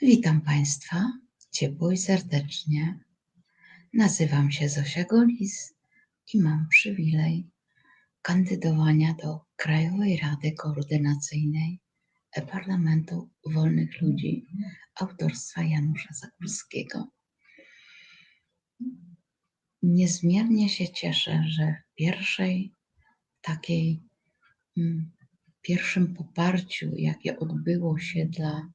Witam Państwa ciepło i serdecznie. Nazywam się Zosia Golis i mam przywilej kandydowania do Krajowej Rady Koordynacyjnej Parlamentu Wolnych Ludzi autorstwa Janusza Zagórskiego. Niezmiernie się cieszę, że w pierwszej takiej, mm, pierwszym poparciu, jakie odbyło się dla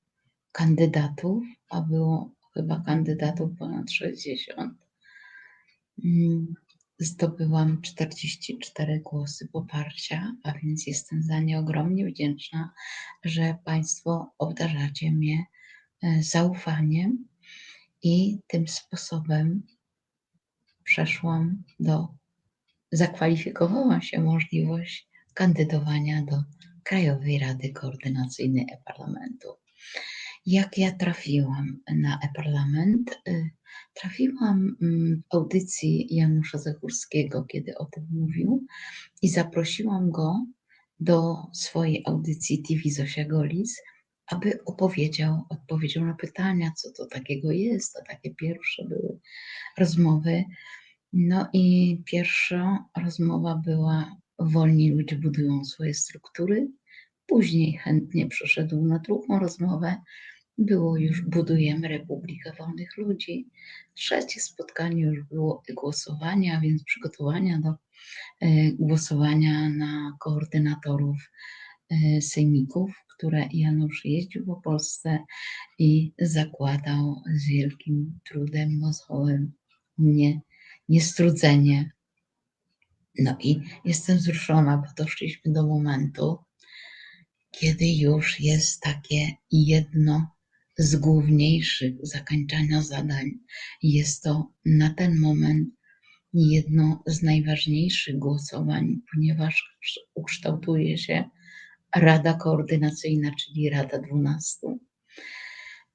kandydatów, a było chyba kandydatów ponad 60, mm, zdobyłam 44 głosy poparcia, a więc jestem za nie ogromnie wdzięczna, że Państwo obdarzacie mnie e, zaufaniem i tym sposobem przeszłam do, zakwalifikowała się możliwość kandydowania do Krajowej Rady Koordynacyjnej E-Parlamentu. Jak ja trafiłam na e-parlament? Y, trafiłam mm, w audycji Janusza Zagórskiego, kiedy o tym mówił, i zaprosiłam go do swojej audycji TV Zosia Golis, aby opowiedział, odpowiedział na pytania, co to takiego jest. To takie pierwsze były rozmowy. No i pierwsza rozmowa była Wolni ludzie budują swoje struktury. Później chętnie przeszedł na drugą rozmowę, było już Budujemy Republikę Wolnych Ludzi. Trzecie spotkanie już było głosowania, więc przygotowania do e, głosowania na koordynatorów e, sejmików, które Janusz jeździł po Polsce i zakładał z wielkim trudem mozgołym, nie, niestrudzenie. No i jestem wzruszona, bo doszliśmy do momentu, kiedy już jest takie jedno z główniejszych zakończenia zadań. Jest to na ten moment jedno z najważniejszych głosowań, ponieważ ukształtuje się Rada Koordynacyjna, czyli Rada 12,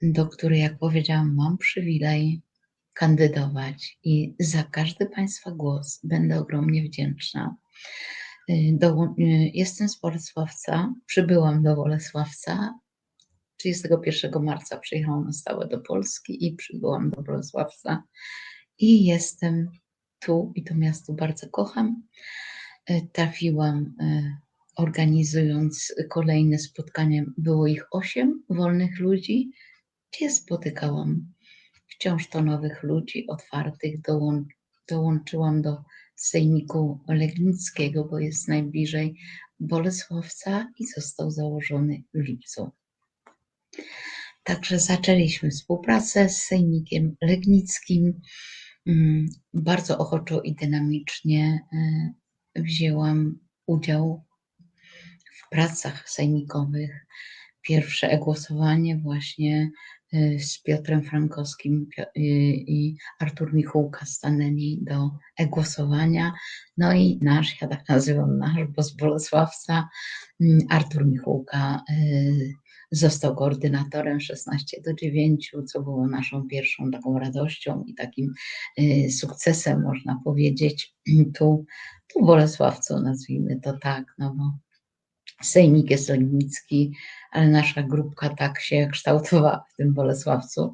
do której, jak powiedziałam, mam przywilej kandydować i za każdy Państwa głos będę ogromnie wdzięczna. Do, jestem z Bolesławca, przybyłam do Bolesławca. 31 marca przyjechałam na stałe do Polski i przybyłam do Wrocławca i jestem tu i to miasto bardzo kocham. E, trafiłam organizując kolejne spotkania, było ich osiem wolnych ludzi, gdzie spotykałam. Wciąż to nowych ludzi otwartych, dołą dołączyłam do Sejmiku Legnickiego, bo jest najbliżej Bolesławca i został założony w lipcu. Także zaczęliśmy współpracę z Sejmikiem Legnickim. Mm, bardzo ochoczo i dynamicznie e, wzięłam udział w pracach sejmikowych. Pierwsze e-głosowanie właśnie z Piotrem Frankowskim i Artur Michułka stanęli do e-głosowania. No i nasz, ja tak nazywam nasz, bo z Bolesławca, mm, Artur Michułka e, Został koordynatorem 16 do 9, co było naszą pierwszą taką radością i takim y, sukcesem, można powiedzieć. Tu, tu w Bolesławcu, nazwijmy to tak, no bo Sejmik jest Legnicki, ale nasza grupka tak się kształtowała w tym Bolesławcu.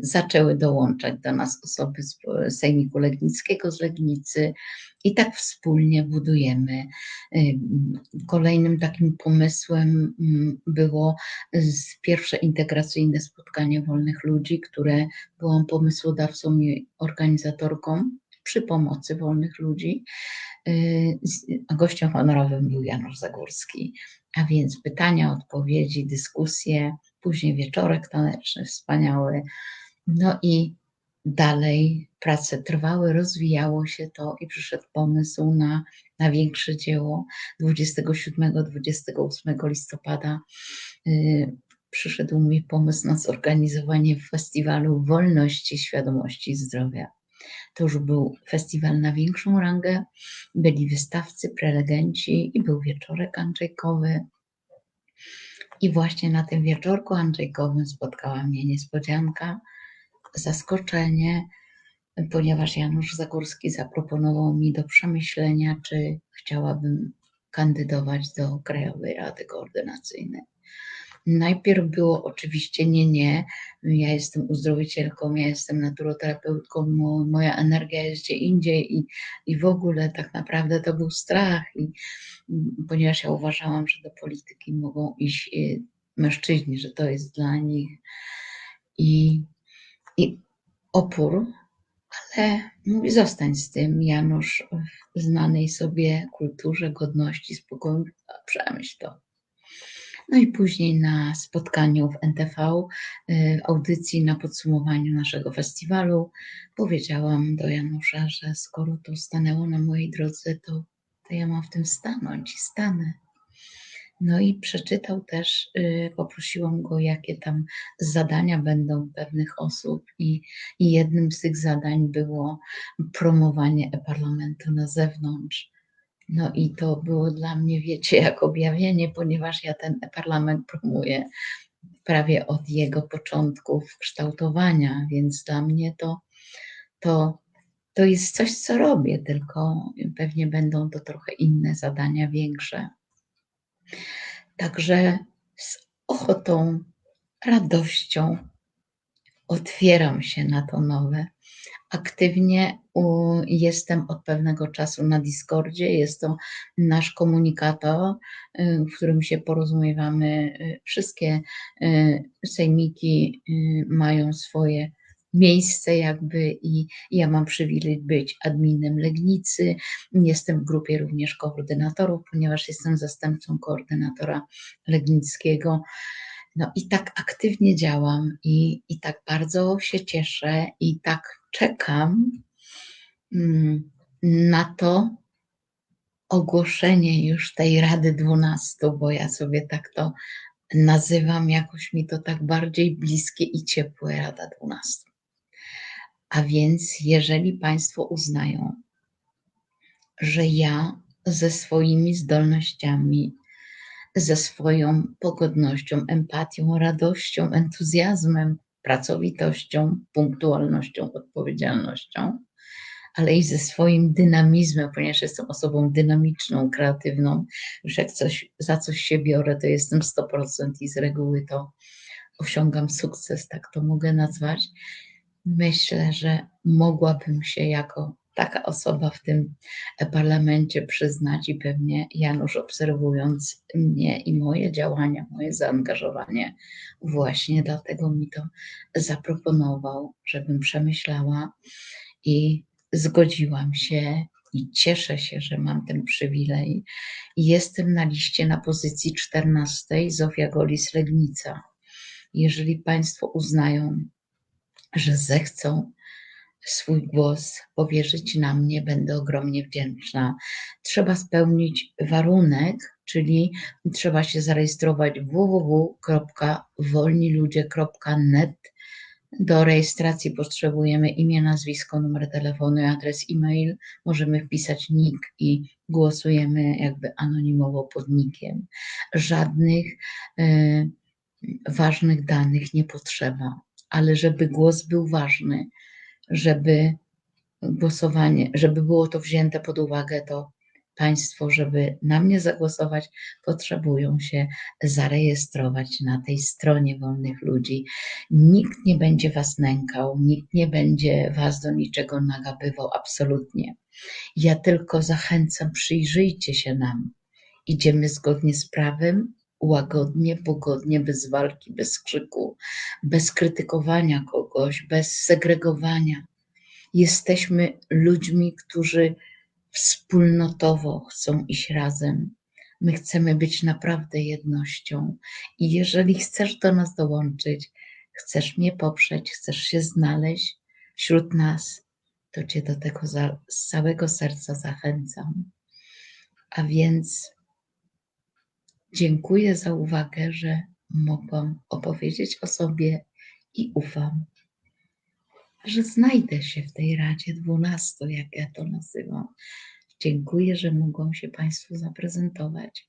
Zaczęły dołączać do nas osoby z Sejmiku Legnickiego, z Legnicy i tak wspólnie budujemy. Kolejnym takim pomysłem było pierwsze integracyjne spotkanie wolnych ludzi, które byłam pomysłodawcą i organizatorką przy pomocy wolnych ludzi. Y, gościem honorowym był Janusz Zagórski, a więc pytania, odpowiedzi, dyskusje, później wieczorek taneczny wspaniały. No i dalej prace trwały, rozwijało się to i przyszedł pomysł na, na większe dzieło 27-28 listopada. Yy, przyszedł mi pomysł na zorganizowanie festiwalu wolności, świadomości i zdrowia. To już był festiwal na większą rangę, byli wystawcy, prelegenci i był wieczorek Andrzejkowy. I właśnie na tym wieczorku Andrzejkowym spotkała mnie niespodzianka, zaskoczenie, ponieważ Janusz Zagórski zaproponował mi do przemyślenia, czy chciałabym kandydować do Krajowej Rady Koordynacyjnej. Najpierw było oczywiście nie, nie. Ja jestem uzdrowicielką, ja jestem naturoterapeutką, moja energia jest gdzie indziej i, i w ogóle tak naprawdę to był strach. I, ponieważ ja uważałam, że do polityki mogą iść y, mężczyźni, że to jest dla nich i, i opór, ale mówi zostań z tym, Janusz, w znanej sobie kulturze, godności, spokoju, przemyśl to. No i później na spotkaniu w NTV, y, audycji na podsumowaniu naszego festiwalu, powiedziałam do Janusza, że skoro to stanęło na mojej drodze, to, to ja mam w tym stanąć i stanę. No i przeczytał też, y, poprosiłam go, jakie tam zadania będą pewnych osób, i, i jednym z tych zadań było promowanie e-parlamentu na zewnątrz. No i to było dla mnie, wiecie, jak objawienie, ponieważ ja ten parlament promuję prawie od jego początków kształtowania, więc dla mnie to, to, to jest coś, co robię, tylko pewnie będą to trochę inne zadania, większe. Także z ochotą, radością otwieram się na to nowe. Aktywnie jestem od pewnego czasu na Discordzie. Jest to nasz komunikator, y, w którym się porozumiewamy. Y, wszystkie y, sejmiki mają swoje miejsce jakby i ja mam przywilej być adminem Legnicy. Jestem w grupie również koordynatorów, ponieważ jestem zastępcą koordynatora Legnickiego. No i tak aktywnie działam i, i tak bardzo się cieszę i tak czekam mm, na to ogłoszenie już tej Rady 12, bo ja sobie tak to nazywam, jakoś mi to tak bardziej bliskie i ciepłe Rada 12. A więc, jeżeli Państwo uznają, że ja ze swoimi zdolnościami, ze swoją pogodnością, empatią, radością, entuzjazmem, pracowitością, punktualnością, odpowiedzialnością, ale i ze swoim dynamizmem, ponieważ jestem osobą dynamiczną, kreatywną. Już jak coś, za coś się biorę, to jestem 100% i z reguły to osiągam sukces, tak to mogę nazwać. Myślę, że mogłabym się jako taka osoba w tym parlamencie przyznać i pewnie Janusz obserwując mnie i moje działania, moje zaangażowanie, właśnie dlatego mi to zaproponował, żebym przemyślała i zgodziłam się i cieszę się, że mam ten przywilej. Jestem na liście na pozycji 14 Zofia Golis Legnica. Jeżeli Państwo uznają, że zechcą swój głos powierzyć na mnie, będę ogromnie wdzięczna. Trzeba spełnić warunek, czyli trzeba się zarejestrować www.wolniludzie.net. Do rejestracji potrzebujemy imię, nazwisko, numer telefonu i adres e-mail. Możemy wpisać nick i głosujemy jakby anonimowo pod nickiem. Żadnych y, ważnych danych nie potrzeba, ale żeby głos był ważny, żeby głosowanie, żeby było to wzięte pod uwagę, to Państwo, żeby na mnie zagłosować, potrzebują się zarejestrować na tej stronie wolnych ludzi. Nikt nie będzie Was nękał, nikt nie będzie Was do niczego nagabywał, absolutnie. Ja tylko zachęcam, przyjrzyjcie się nam. Idziemy zgodnie z prawem, łagodnie, pogodnie, bez walki, bez krzyku, bez krytykowania kogoś, bez segregowania. Jesteśmy ludźmi, którzy wspólnotowo chcą iść razem. My chcemy być naprawdę jednością. I jeżeli chcesz do nas dołączyć, chcesz mnie poprzeć, chcesz się znaleźć wśród nas, to Cię do tego za, z całego serca zachęcam. A więc Dziękuję za uwagę, że mogłam opowiedzieć o sobie i ufam, że znajdę się w tej Radzie 12, jak ja to nazywam. Dziękuję, że mogłam się Państwu zaprezentować.